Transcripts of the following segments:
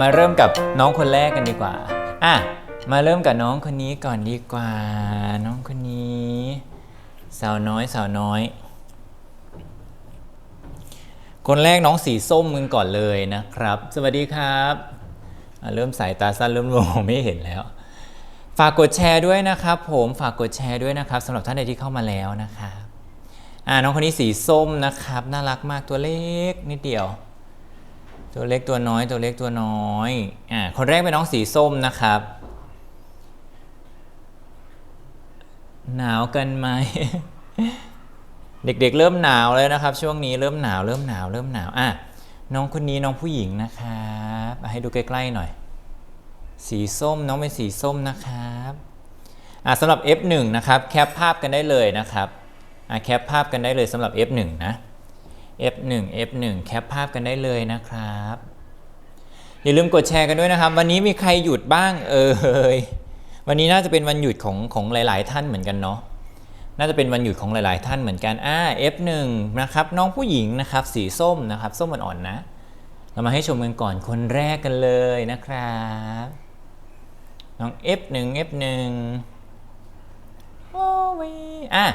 มาเริ่มกับน้องคนแรกกันดีกว่า อะ มาเริ่มกับน้องคนนี้ก่อนดีกว่า น้องคนนี้ สาวน้อยสาวน้อย คนแรกน้องสีส้มมึงก่อนเลยนะครับ สวัสดีครับเริ่มสายตาสั้นเริ่มมองไม่เห็นแล้ว ฝากกดแชร์ด้วยนะครับ ผมฝากกดแชร์ด้วยนะครับสำหรับท่านใดที่เข้ามาแล้วนะครับอ่าน้องคนนี้สีส้มนะครับ น่ารักมากตัวเล็กนิดเดียว ตัวเล็กตัวน้อยตัวเล็กตัวน้อยอ่าคนแรกเป็นน้องสีส้มนะครับ หนาวกันไหม เด็กๆเริ่มหนาวแล้วนะครับ ช่วงนี้เริ่มหนาวเริ่มหนาวเริ่มหนาวอะน้องคนนี้น้องผู้หญิงนะครับให้ดูใกล้ๆหน่อย สีส้มน้องเป็นสีส้มนะครับอะสำหรับ F1 นะครับแคปภาพกันได้เลยนะครับอะแคปภาพกันได้เลยสำหรับ F1 นะ F1 F1 แคปภาพกันได้เลยนะครับ อย่าลืมกดแชร์กันด้วยนะครับ วันนี้มีใครหยุดบ้างเอ่ยวันนี้น่าจะเป็นวันหยุดของของหลาย ๆ ท่านเหมือนกันเนาะน่าจะเป็นวันหยุดของหลาย ๆ ท่านเหมือนกันอ่า F1 นะครับน้องผู้หญิงนะครับสีส้มนะครับส้มอ่อนๆนะ เรามาให้ชมกันก่อนคนแรกกันเลยนะครับน้อง F1 F1 โอ้ยอะ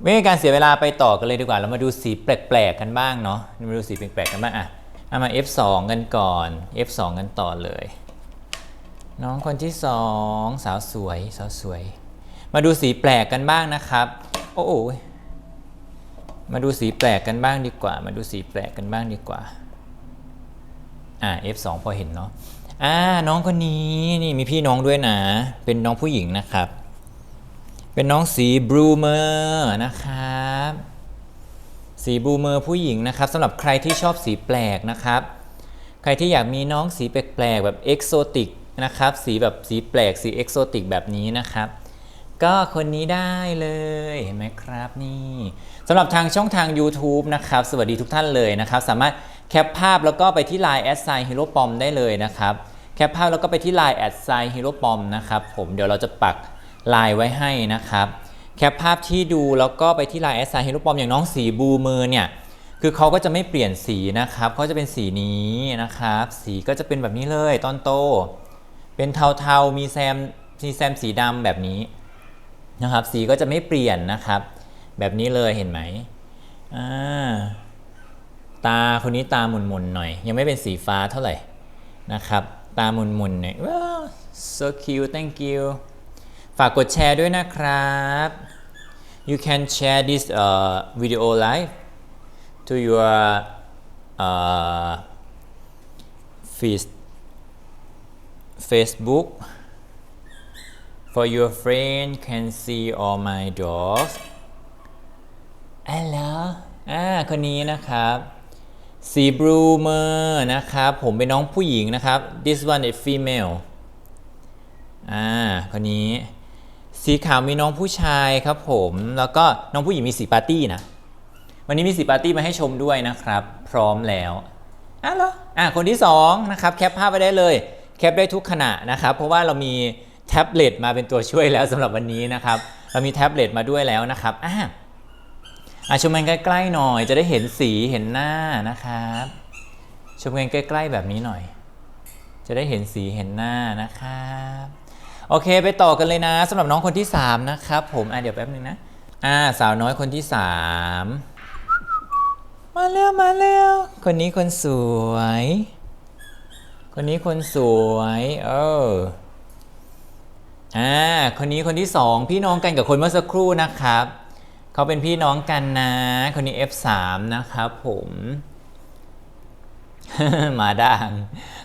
ไม่ให้การเสียเวลาไปต่อกันเลยดีกว่า เรามาดูสีแปลกๆกันบ้างเนาะ มาดูสีแปลกๆกันบ้างอะเอามา F2 กันก่อน F2 กันต่อเลย น้องคนที่สองสาวสวยสาวสวย มาดูสีแปลกกันบ้างนะครับ โอ้โหมาดูสีแปลกกันบ้างดีกว่า มาดูสีแปลกกันบ้างดีกว่า อ่า F2 พอเห็นเนาะ อ่า น้องคนนี้นี่มีพี่น้องด้วยนะ เป็นน้องผู้หญิงนะครับ เป็นน้องสีบลูเมอร์นะครับ สีบลูเมอร์ผู้หญิงนะครับสำหรับใครที่ชอบสีแปลกนะครับ ใครที่อยากมีน้องสีแปลกๆแบบเอกโซติกนะครับสีแบบสีแปลกสีเอกโซติกแบบนี้นะครับ ก็คนนี้ได้เลยเห็นไหมครับนี่สำหรับทางช่องทาง YouTube นะครับ สวัสดีทุกท่านเลยนะครับ สามารถแคปภาพแล้วก็ไปที่ Line แอดไซน์ฮีโร่ปอมได้เลยนะครับ แคปภาพแล้วก็ไปที่ Line แอดไซน์ฮีโร่ปอมนะครับผมเดี๋ยวเราจะปัก ไลน์ไว้ให้นะครับ แคปภาพที่ดูแล้วก็ไปที่ Line แอดไซน์ฮีโร่ปอมอย่างน้องสีบูมือเนี่ยคือเขาก็จะไม่เปลี่ยนสีนะครับเขาจะเป็นสีนี้นะครับ สีก็จะเป็นแบบนี้เลยตอนโต เป็นเทาๆมีแซมมีแซมสีดำแบบนี้นะครับ สีก็จะไม่เปลี่ยนนะครับ แบบนี้เลยเห็นไหมอ่าตาคนนี้ตาหมุนๆหน่อย ยังไม่เป็นสีฟ้าเท่าไหร่นะครับ ตาหมุนๆหน่อยว้าว so cute thank you ฝากกดแชร์ด้วยนะครับ you can share this uh, video live to your uh, feed Facebook for your friend can see all my dogs อัลโหลอ่าคนนี้นะครับสีบลูเมอร์นะครับ ผมเป็นน้องผู้หญิงนะครับ this one is female อ่าคนนี้ สีขาวมีน้องผู้ชายครับผม แล้วก็น้องผู้หญิงมีสีปาร์ตี้นะ วันนี้มีสีปาร์ตี้มาให้ชมด้วยนะครับ พร้อมแล้วอะเหรออะคนที่สองนะครับแคปภาพไปได้เลย แคปได้ทุกขณะนะครับ เพราะว่าเรามีแท็บเล็ตมาเป็นตัวช่วยแล้วสำหรับวันนี้นะครับ เรามีแท็บเล็ตมาด้วยแล้วนะครับอะอะชมกันใกล้ๆหน่อย จะได้เห็นสีเห็นหน้านะครับชมกันใกล้ๆแบบนี้หน่อย จะได้เห็นสีเห็นหน้านะครับ โอเค ไปต่อกันเลยนะสำหรับน้องคนที่ 3 นะครับผมอะเดี๋ยวแป๊บนึงนะอ่าสาวน้อยคนที่ 3 มาเร็วมาเร็วคนนี้คนสวย คนนี้คนสวยเอออ่าคนนี้คนที่ 2 พี่น้องกันกับคนเมื่อสักครู่นะครับเขาเป็นพี่น้องกันนะ คนนี้ F3 นะครับผมมาด่าง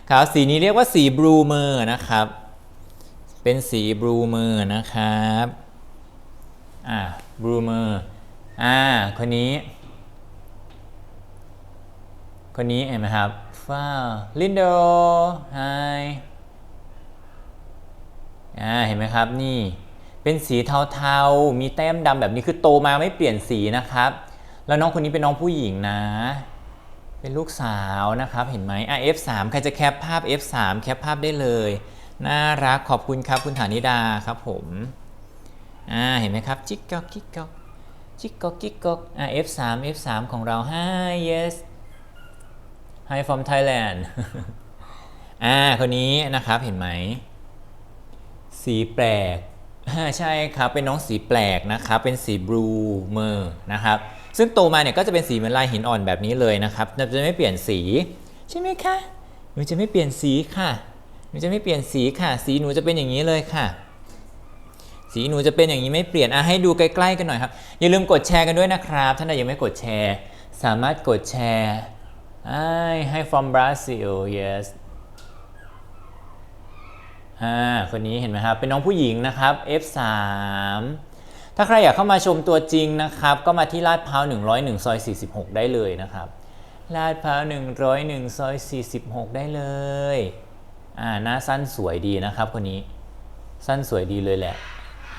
ครับสีนี้เรียกว่าสีบลูเมอร์นะครับ เป็นสีบลูเมอร์นะครับอ่าบลูเมอร์อ่าคนนี้ คนนี้เห็นไหมครับฟ้าลินโดไฮอ่าเห็นไหมครับนี่เป็นสีเทาๆ มีแต้มดำแบบนี้คือโตมาไม่เปลี่ยนสีนะครับ แล้วน้องคนนี้เป็นน้องผู้หญิงนะ เป็นลูกสาวนะครับเห็นไหมอะ F3 ใครจะแคปภาพ F3 แคปภาพได้เลย น่ารักขอบคุณครับคุณฐานิดาครับผมอ่าเห็นไหมครับจิกกอกจิกกอกจิกกอกจิกกอกอ่า F3 F3 ของเรา Hi yes Hi from Thailand อ่าคนนี้นะครับเห็นไหม สีแปลกใช่ครับเป็นน้องสีแปลกนะครับเป็นสีบลูเมอร์นะครับซึ่งโตมาเนี่ยก็จะเป็นสีเหมือนลายหินอ่อนแบบนี้เลยนะครับจะไม่เปลี่ยนสี ใช่ไหมคะหนูจะไม่เปลี่ยนสีค่ะ หนูจะไม่เปลี่ยนสีค่ะ สีหนูจะเป็นอย่างนี้เลยค่ะ สีหนูจะเป็นอย่างนี้ไม่เปลี่ยนอะให้ดูใกล้ๆกันหน่อยครับ อย่าลืมกดแชร์กันด้วยนะครับ ท่านใดยังไม่กดแชร์ สามารถกดแชร์ให้ from Brazil yes อ่าคนนี้เห็นไหมครับ เป็นน้องผู้หญิงนะครับ F3 ถ้าใครอยากเข้ามาชมตัวจริงนะครับ ก็มาที่ลาดพร้าว101ซอย46 ได้เลยนะครับ ลาดพร้าว101ซอย46 ได้เลย อ่าหน้าสั้นสวยดีนะครับคนนี้สั้นสวยดีเลยแหละ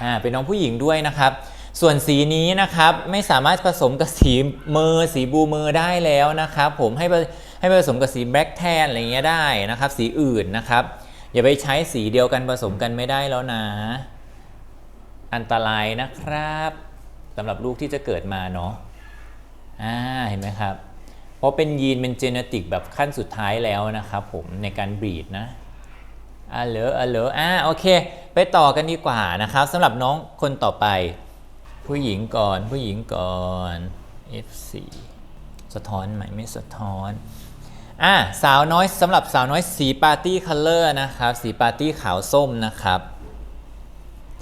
อ่าเป็นน้องผู้หญิงด้วยนะครับ ส่วนสีนี้นะครับไม่สามารถผสมกับสีเมอร์สีบูเมอร์ได้แล้วนะครับ ผมให้ให้ผสมกับสีแบล็กแทนอะไรเงี้ยได้นะครับ สีอื่นนะครับ อย่าไปใช้สีเดียวกันผสมกันไม่ได้แล้วนะ อันตรายนะครับสำหรับลูกที่จะเกิดมาเนาะอ่าเห็นไหมครับ เพราะเป็นยีนเป็นเจเนติกแบบขั้นสุดท้ายแล้วนะครับผมในการบีดนะ อ่าเหลออ่าเหลออ่าโอเค ไปต่อกันดีกว่านะครับสำหรับน้องคนต่อไป ผู้หญิงก่อนผู้หญิงก่อน F4 สะท้อนไหมไม่สะท้อนอ่าสาวน้อยสำหรับสาวน้อยสีปาร์ตี้คัลเลอร์นะครับ สีปาร์ตี้ขาวส้มนะครับ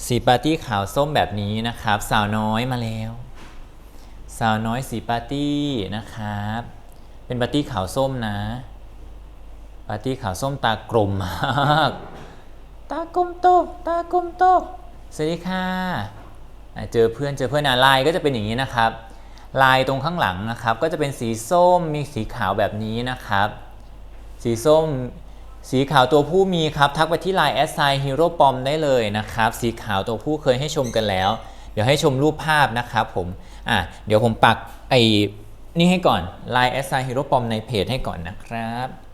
สีปาร์ตี้ขาวส้มแบบนี้นะครับ สาวน้อยมาแล้ว สาวน้อยสีปาร์ตี้นะครับ เป็นปาร์ตี้ขาวส้มนะ ปาร์ตี้ขาวส้มตากลมมาก ตากลมโต ตากลมโต สวัสดีค่ะอะเจอเพื่อนเจอเพื่อนอะลายก็จะเป็นอย่างนี้นะครับ ลายตรงข้างหลังนะครับ ก็จะเป็นสีส้มมีสีขาวแบบนี้นะครับ สีส้ม สีขาวตัวผู้มีครับ ทักไปที่ไลน์ s i hero pom ได้เลยนะครับ สีขาวตัวผู้เคยให้ชมกันแล้ว เดี๋ยวให้ชมรูปภาพนะครับผม อะ เดี๋ยวผมปักไอ้นี่ให้ก่อน Line s i hero pom ในเพจให้ก่อนนะครับ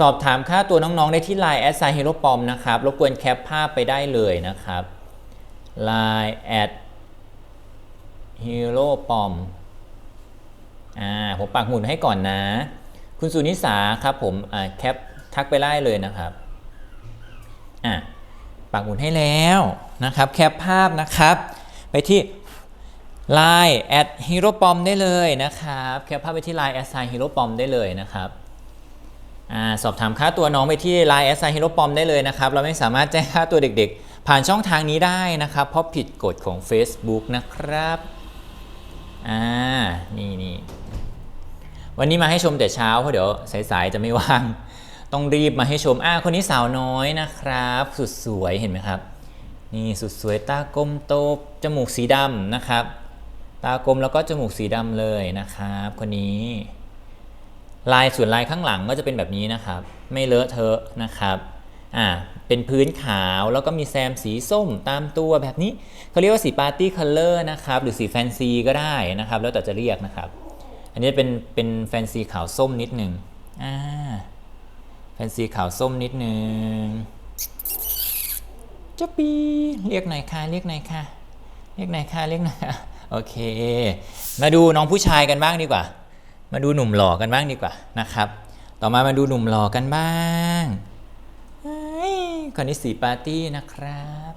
สอบถามค่าตัวน้องๆ ได้ที่ Line แอดไซฮีโร่ปอมนะครับ รบกวนแคปภาพไปได้เลยนะครับ Line แอดฮีโร่ปอมอ่าผมปักหมุดให้ก่อนนะ คุณสุนิสาครับผมอ่าแคปทักไปได้เลยนะครับอ่าปักหมุดให้แล้วนะครับ แคปภาพนะครับ ไปที่ Line แอดฮีโร่ปอมได้เลยนะครับ แคปภาพไปที่ Line แอดไซฮีโร่ปอมได้เลยนะครับ สอบถามค่าตัวน้องไปที่ Line แอสไซฮิโรปอมได้เลยนะครับ เราไม่สามารถแจ้งค่าตัวเด็กๆ ผ่านช่องทางนี้ได้นะครับ เพราะผิดกฎของ Facebook นะครับอ่านี่นี่วันนี้มาให้ชมแต่เช้าเพราะเดี๋ยวสายๆจะไม่ว่าง ต้องรีบมาให้ชมอ่าคนนี้สาวน้อยนะครับ สุดสวยเห็นไหมครับ นี่สุดสวยตากลมโตจมูกสีดำนะครับ ตากลมแล้วก็จมูกสีดำเลยนะครับ คนนี้ ลายส่วนลายข้างหลังก็จะเป็นแบบนี้นะครับ ไม่เลอะเทอะนะครับอ่าเป็นพื้นขาวแล้วก็มีแซมสีส้มตามตัวแบบนี้เขาเรียกว่าสีปาร์ตี้คัลเลอร์นะครับหรือสีแฟนซีก็ได้นะครับ แล้วแต่จะเรียกนะครับ อันนี้เป็นเป็นแฟนซีขาวส้มนิดหนึ่งอ่าแฟนซีขาวส้มนิดหนึ่งเจ้าปีเรียกหน่อยค่ะเรียกหน่อยค่ะเรียกหน่อยค่ะเรียกหน่อยค่ะโอเค มาดูน้องผู้ชายกันบ้างดีกว่า มาดูหนุ่มหล่อกันบ้างดีกว่านะครับ ต่อมามาดูหนุ่มหล่อกันบ้างคนนี้สีปาร์ตี้นะครับ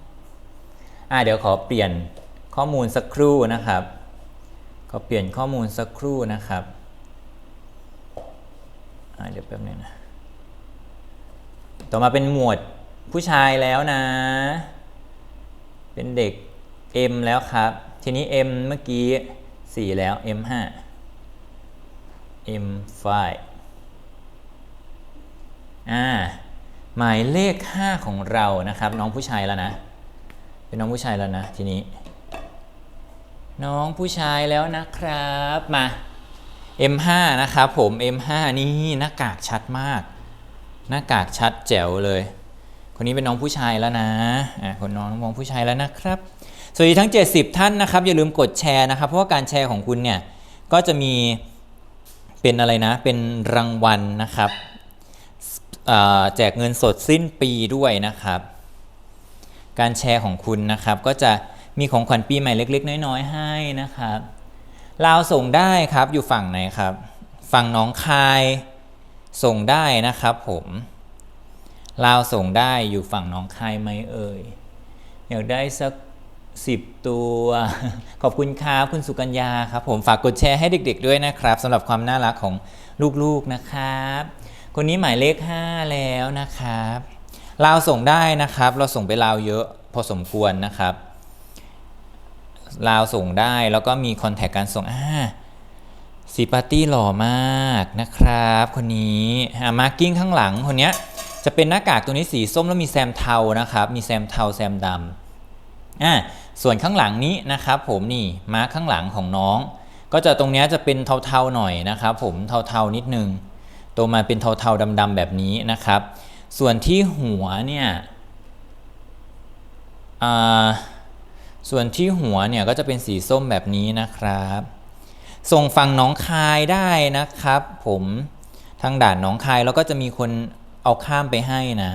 อ่าเดี๋ยวขอเปลี่ยนข้อมูลสักครู่นะครับ ขอเปลี่ยนข้อมูลสักครู่นะครับอ่าเดี๋ยวแป๊บนึงนะต่อมาเป็นหมวดผู้ชายแล้วนะ เป็นเด็ก M แล้วครับ ทีนี้ M เมื่อกี้ 4 แล้ว M5 M5 อ่าหมายเลข 5 ของเรานะครับ น้องผู้ชายแล้วนะ เป็นน้องผู้ชายแล้วนะ ทีนี้ น้องผู้ชายแล้วนะครับมา M5 นะครับผม M5 นี่หน้ากากชัดมาก หน้ากากชัดแจ๋วเลย คนนี้เป็นน้องผู้ชายแล้วนะอ่าคนน้องน้องผู้ชายแล้วนะครับสวัสดีทั้ง 70 ท่านนะครับ อย่าลืมกดแชร์นะครับ เพราะว่าการแชร์ของคุณเนี่ยก็จะมี เป็นอะไรนะ เป็นรางวัลนะครับแจกเงินสดสิ้นปีด้วยนะครับ การแชร์ของคุณนะครับ ก็จะมีของขวัญปีใหม่เล็ก ๆ น้อย ๆ ให้นะครับลาวส่งได้ครับอยู่ฝั่งไหนครับ ฝั่งน้องคายส่งได้นะครับผมลาวส่งได้อยู่ฝั่งน้องคายไหมเอ่ยอยากได้สัก สิบตัว ขอบคุณครับคุณสุกัญญาครับ ผมฝากกดแชร์ให้เด็ก ๆ ด้วยนะครับสำหรับความน่ารักของลูกๆนะครับ คนนี้หมายเลข 5 แล้วนะครับลาวส่งได้นะครับ เราส่งไปลาวเยอะพอสมควรนะครับลาวส่งได้แล้วก็มีคอนแทคการส่งอ่าสีปาร์ตี้หล่อมากนะครับ คนนี้มาร์กิ้งข้างหลังคนเนี้ยจะเป็นหน้ากากตัวนี้สีส้มแล้วมีแซมเทานะครับ มีแซมเทาแซมดำ อ่าส่วนข้างหลังนี้นะครับผมนี่มาร์คข้างหลังของน้อง ก็จะตรงนี้จะเป็นเทาๆหน่อยนะครับผมเทาๆนิดนึงตัวมาเป็นเทาๆดำๆแบบนี้นะครับ ส่วนที่หัวเนี่ยอ่าส่วนที่หัวเนี่ยก็จะเป็นสีส้มแบบนี้นะครับ ส่งฟังน้องคายได้นะครับ ผมทางด่านน้องคายแล้วก็จะมีคนเอาข้ามไปให้นะ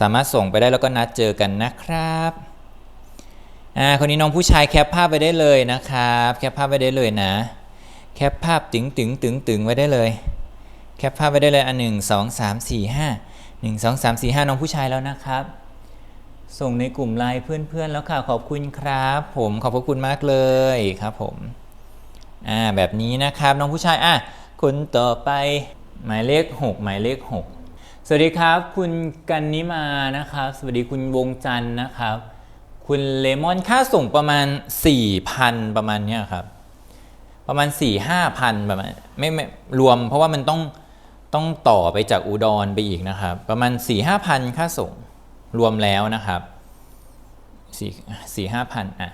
สามารถส่งไปได้แล้วก็นัดเจอกันนะครับ อ่าคนนี้น้องผู้ชายแคปภาพไปได้เลยนะครับ แคปภาพไปได้เลยนะ แคปภาพตึงตึงตึงตึงไว้ได้เลย แคปภาพไปได้เลยอันหนึ่งสองสามสี่ห้าหนึ่งสองสามสี่ห้าน้องผู้ชายแล้วนะครับ ส่งในกลุ่มไลน์เพื่อนๆแล้วค่ะขอบคุณครับ ผมขอบพระคุณมากเลยครับผมอ่าแบบนี้นะครับน้องผู้ชายอะคนต่อไปหมายเลขหกหมายเลขหกสวัสดีครับ คุณกันนิมานะครับ สวัสดีคุณวงจันทร์นะครับ คุณเลมอนค่าส่งประมาณ 4,000 ประมาณเนี้ยครับ ประมาณ 4 5 พันประมาณไม่ไม่รวมเพราะว่ามันต้องต้องต่อไปจากอุดรไปอีกนะครับ ประมาณ 4 5 พันค่าส่งรวมแล้วนะครับ4 4 5พันอะ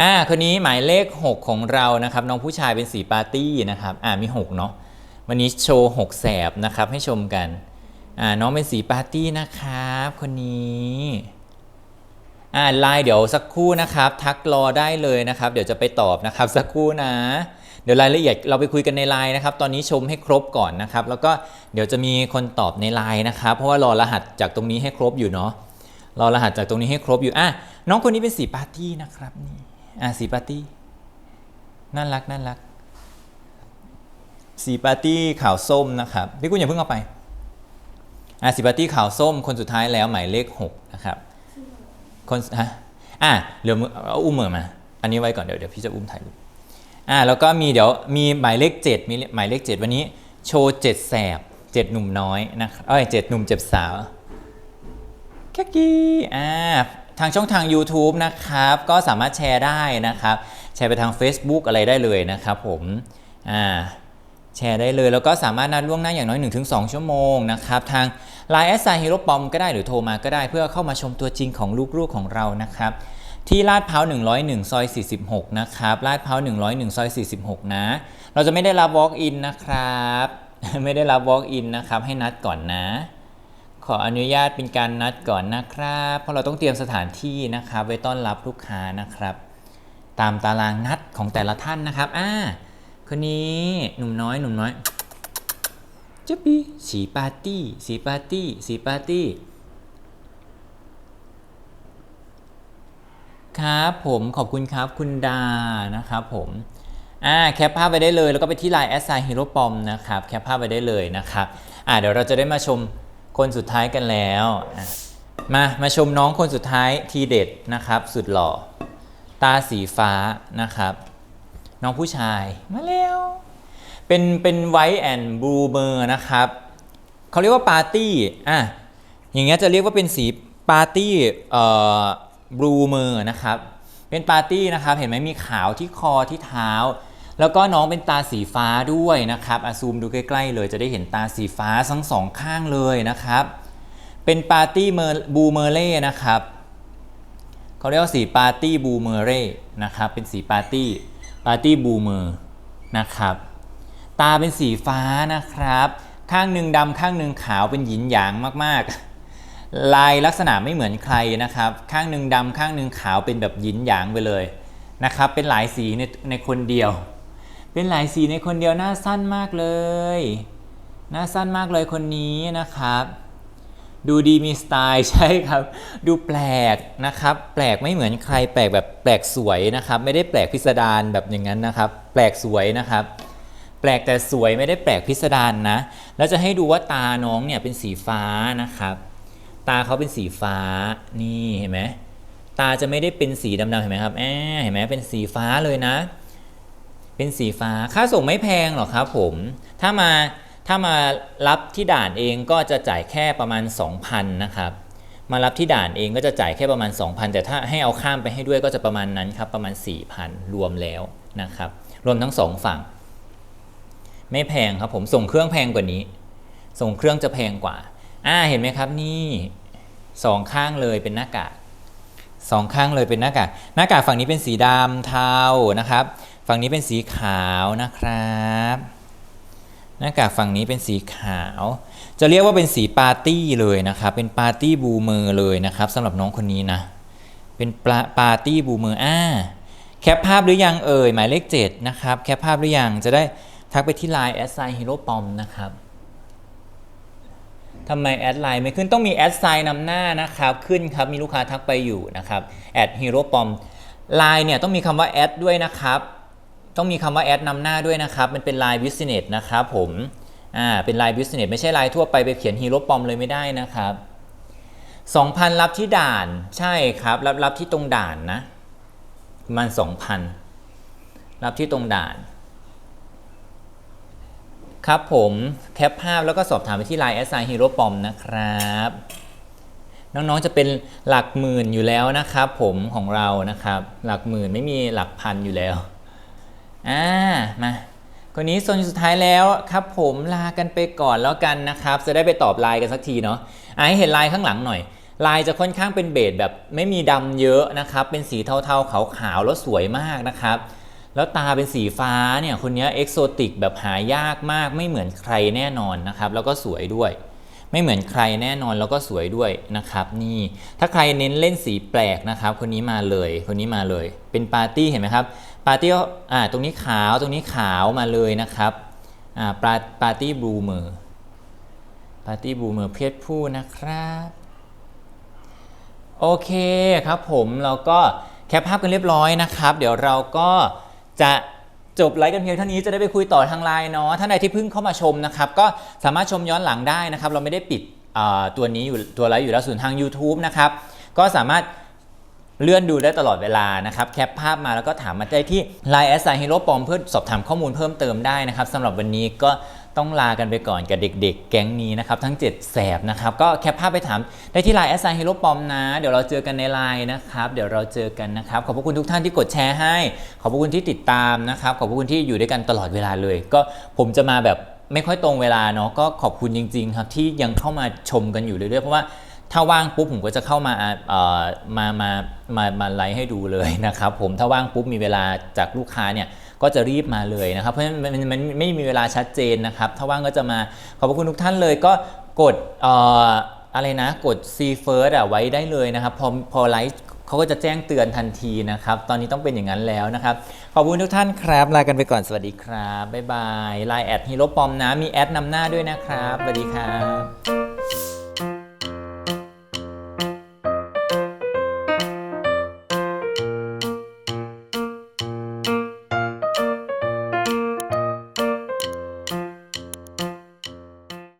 อ่าคนนี้หมายเลข 6 ของเรานะครับ น้องผู้ชายเป็นสีปาร์ตี้นะครับอ่ามี 6 เนาะวันนี้โชว์ 6 แสบนะครับให้ชมกันอ่าน้องเป็นสีปาร์ตี้นะครับ คนนี้ อ่าไลน์เดี๋ยวสักครู่นะครับ ทักรอได้เลยนะครับ เดี๋ยวจะไปตอบนะครับสักครู่นะเดี๋ยวรายละเอียดเราไปคุยกันในไลน์นะครับ ตอนนี้ชมให้ครบก่อนนะครับ แล้วก็เดี๋ยวจะมีคนตอบในไลน์นะครับ เพราะว่ารอรหัสจากตรงนี้ให้ครบอยู่เนาะรอรหัสจากตรงนี้ให้ครบอยู่อะน้องคนนี้เป็นสีปาร์ตี้นะครับนี่อะสีปาร์ตี้น่ารักน่ารักสีปาร์ตี้ขาวส้มนะครับพี่กุณอย่าเพิ่งเอาไปอะสีปาร์ตี้ขาวส้มคนสุดท้ายแล้วหมายเลขหกนะครับ คนฮะอะเดี๋ยวมือเอาอุ้มมือมา อันนี้ไว้ก่อนเดี๋ยวเดี๋ยวพี่จะอุ้มถ่ายรูปอะแล้วก็มีเดี๋ยวมีหมายเลข7มีหมายเลข 7 วันนี้ โชว์7แสบ7หนุ่มน้อยนะครับเอ้ย7หนุ่มเจ็บสาวแคกกี้อ่าทางช่องทาง YouTube นะครับ ก็สามารถแชร์ได้นะครับ แชร์ไปทาง Facebook อะไรได้เลยนะครับผมอ่า แชร์ได้เลย แล้วก็สามารถนัดล่วงหน้าอย่างน้อย 1-2 ชั่วโมงนะครับทาง Line แอสไซฮีโร่ปอมก็ได้หรือโทรมาก็ได้เพื่อเข้ามาชมตัวจริงของลูกๆของเรานะครับที่ลาดพร้าว101 ซอย 46 นะครับ ลาดพร้าว101 ซอย 46 นะ เราจะไม่ได้รับ walk in นะครับ ไม่ได้รับ walk in นะครับ ให้นัดก่อนนะ ขออนุญาตเป็นการนัดก่อนนะครับ เพราะเราต้องเตรียมสถานที่นะครับ ไว้ต้อนรับลูกค้านะครับ ตามตารางนัดของแต่ละท่านนะครับ อ่า คนนี้หนุ่มน้อยหนุ่มน้อยจ๊บบี้สีปาร์ตี้สีปาร์ตี้สีปาร์ตี้ ครับผมขอบคุณครับคุณดานะครับผมอ่าแคปภาพไปได้เลยแล้วก็ไปที่ Line แอสไซฮีโร่ปอมนะครับแคปภาพไปได้เลยนะครับอ่าเดี๋ยวเราจะได้มาชมคนสุดท้ายกันแล้วอะมามาชมน้องคนสุดท้ายทีเด็ดนะครับ สุดหล่อ ตาสีฟ้านะครับ น้องผู้ชายมาเร็ว เป็นเป็นไวท์แอนด์บลูเมอร์นะครับเขาเรียกว่าปาร์ตี้อะอย่างเงี้ยจะเรียกว่าเป็นสีปาร์ตี้เอ่อบลูเมอร์นะครับ เป็นปาร์ตี้นะครับ เห็นไหมมีขาวที่คอที่เท้า แล้วก็น้องเป็นตาสีฟ้าด้วยนะครับอะซูมดูใกล้ๆเลยจะได้เห็นตาสีฟ้าทั้งสองข้างเลยนะครับ เป็นปาร์ตี้เมอร์บูเมอร์เล่นะครับเขาเรียกว่าสีปาร์ตี้บูเมอร์เร่นะครับ เป็นสีปาร์ตี้าร์ตี้บูมเมอร์นะครับ ตาเป็นสีฟ้านะครับ ข้างหนึ่งดำข้างหนึ่งขาวเป็นหยินหยางมากๆ ลายลักษณะไม่เหมือนใครนะครับ ข้างหนึ่งดำข้างหนึ่งขาวเป็นแบบหยินหยางไปเลยนะครับ เป็นหลายสีในในคนเดียว เป็นหลายสีในคนเดียวหน้าสั้นมากเลย หน้าสั้นมากเลยคนนี้นะครับ ดูดีมีสไตล์ใช่ครับ ดูแปลกนะครับ แปลกไม่เหมือนใครแปลกแบบแปลกสวยนะครับ ไม่ได้แปลกพิสดารแบบอย่างนั้นนะครับ แปลกสวยนะครับ แปลกแต่สวยไม่ได้แปลกพิสดารนะ แล้วจะให้ดูว่าตาน้องเนี่ยเป็นสีฟ้านะครับ ตาเขาเป็นสีฟ้านี่เห็นไหมตาจะไม่ได้เป็นสีดำๆเห็นไหมครับแอบเห็นไหมเป็นสีฟ้าเลยนะ เป็นสีฟ้าค่าส่งไม่แพงหรอกครับผม ถ้ามา ถ้ามารับที่ด่านเองก็จะจ่ายแค่ประมาณ 2,000 นะครับ มารับที่ด่านเองก็จะจ่ายแค่ประมาณ 2,000 แต่ถ้าให้เอาข้ามไปให้ด้วยก็จะประมาณนั้นครับประมาณ 4,000 รวมแล้วนะครับ รวมทั้งสองฝั่ง ไม่แพงครับผมส่งเครื่องแพงกว่านี้ ส่งเครื่องจะแพงกว่าอ่าเห็นไหมครับนี่สองข้างเลยเป็นหน้ากากสองข้างเลยเป็นหน้ากากหน้ากากฝั่งนี้เป็นสีดำเทานะครับ ฝั่งนี้เป็นสีขาวนะครับ หน้ากากฝั่งนี้เป็นสีขาว จะเรียกว่าเป็นสีปาร์ตี้เลยนะครับ เป็นปาร์ตี้บูมเมอร์เลยนะครับสำหรับน้องคนนี้นะ เป็นปาปาร์ตี้บูมเมอร์อ่าแคปภาพหรือยังเอ่ยหมายเลข7นะครับแคปภาพหรือยังจะได้ทักไปที่ไลน์แอดไซน์ฮีโร่ปอมนะครับทำไมแอดไลน์ไม่ขึ้นต้องมีแอดไซน์นำหน้านะครับขึ้นครับมีลูกค้าทักไปอยู่นะครับแอดฮีโร่ปอมไลน์เนี่ยต้องมีคำว่าแอดด้วยนะครับ ต้องมีคำว่าแอดนำหน้าด้วยนะครับ มันเป็น Line Business นะครับผมอ่าเป็น Line Business ไม่ใช่ Line ทั่วไปไปเขียนฮีโร่ปอมเลยไม่ได้นะครับ 2,000 รับที่ด่านใช่ครับ รับรับที่ตรงด่านนะมาณ2,000 รับที่ตรงด่าน ครับผมแคปภาพแล้วก็สอบถามไปที่ Line แอดไซฮีโร่ปอมนะครับน้องๆ จะเป็นหลักหมื่นอยู่แล้วนะครับผมของเรานะครับ หลักหมื่นไม่มีหลักพันอยู่แล้ว อ่ามาคนนี้โซนสุดท้ายแล้วครับผมลากันไปก่อนแล้วกันนะครับ จะได้ไปตอบไลน์กันสักทีเนาะให้เห็นไลายข้างหลังหน่อยลายจะค่อนข้างเป็นเบสแบบไม่มีดำเยอะนะครับ เป็นสีเทาๆ ขาวๆ แล้วสวยมากนะครับ แล้วตาเป็นสีฟ้าเนี่ยคนนี้เอกโซติกแบบหายากมาก ไม่เหมือนใครแน่นอนนะครับ แล้วก็สวยด้วย ไม่เหมือนใครแน่นอนแล้วก็สวยด้วยนะครับ นี่ถ้าใครเน้นเล่นสีแปลกนะครับ คนนี้มาเลย คนนี้มาเลย เป็นปาร์ตี้เห็นไหมครับ ปาร์ตี้อ่าตรงนี้ขาวตรงนี้ขาวมาเลยนะครับอ่าปาปาร์ตี้บลูเมอร์ปาร์ตี้บลูเมอร์เพศผู้นะครับ โอเคครับผมเราก็แคปภาพกันเรียบร้อยนะครับ เดี๋ยวเราก็จะจบไลฟ์กันเพียงเท่านี้จะได้ไปคุยต่อทางไลน์เนาะท่านใดที่เพิ่งเข้ามาชมนะครับ ก็สามารถชมย้อนหลังได้นะครับ เราไม่ได้ปิดตัวนี้อยู่ตัวไลฟ์อยู่แล้วส่วนทาง YouTube นะครับ ก็สามารถ เลื่อนดูได้ตลอดเวลานะครับแคปภาพมาแล้วก็ถามมาได้ที่ Line แอสไซฮีโร่ปอมเพื่อสอบถามข้อมูลเพิ่มเติมได้นะครับสำหรับวันนี้ก็ต้องลากันไปก่อนกับเด็กๆ แก๊งนี้นะครับทั้ง 7 แสบนะครับก็แคปภาพไปถามได้ที่ Line แอสไซฮีโร่ปอมนะ เดี๋ยวเราเจอกันใน Line นะครับเดี๋ยวเราเจอกันนะครับขอบพระคุณทุกท่านที่กดแชร์ให้ ขอบพระคุณที่ติดตามนะครับขอบพระคุณที่อยู่ด้วยกันตลอดเวลาเลย ก็ผมจะมาแบบไม่ค่อยตรงเวลาเนาะก็ขอบคุณจริง ๆ ครับที่ยังเข้ามาชมกันอยู่เรื่อยๆเพราะว่า ถ้าว่างปุ๊บผมก็จะเข้ามาเอ่อมามามามาไลฟ์ให้ดูเลยนะครับผมถ้าว่างปุ๊บมีเวลาจากลูกค้าเนี่ยก็จะรีบมาเลยนะครับ เพราะฉะนั้นมันมันไม่มีเวลาชัดเจนนะครับ ถ้าว่างก็จะมาขอบพระคุณทุกท่านเลยก็กดเอ่ออะไรนะกด see first อะไว้ได้เลยนะครับ พอพอไลฟ์เขาก็จะแจ้งเตือนทันทีนะครับ ตอนนี้ต้องเป็นอย่างนั้นแล้วนะครับ ขอบคุณทุกท่านครับ ลากันไปก่อนสวัสดีครับ บ๊ายบายไลน์แอดฮีโร่ปอมนะมีแอดนำหน้าด้วยนะครับ สวัสดีครับ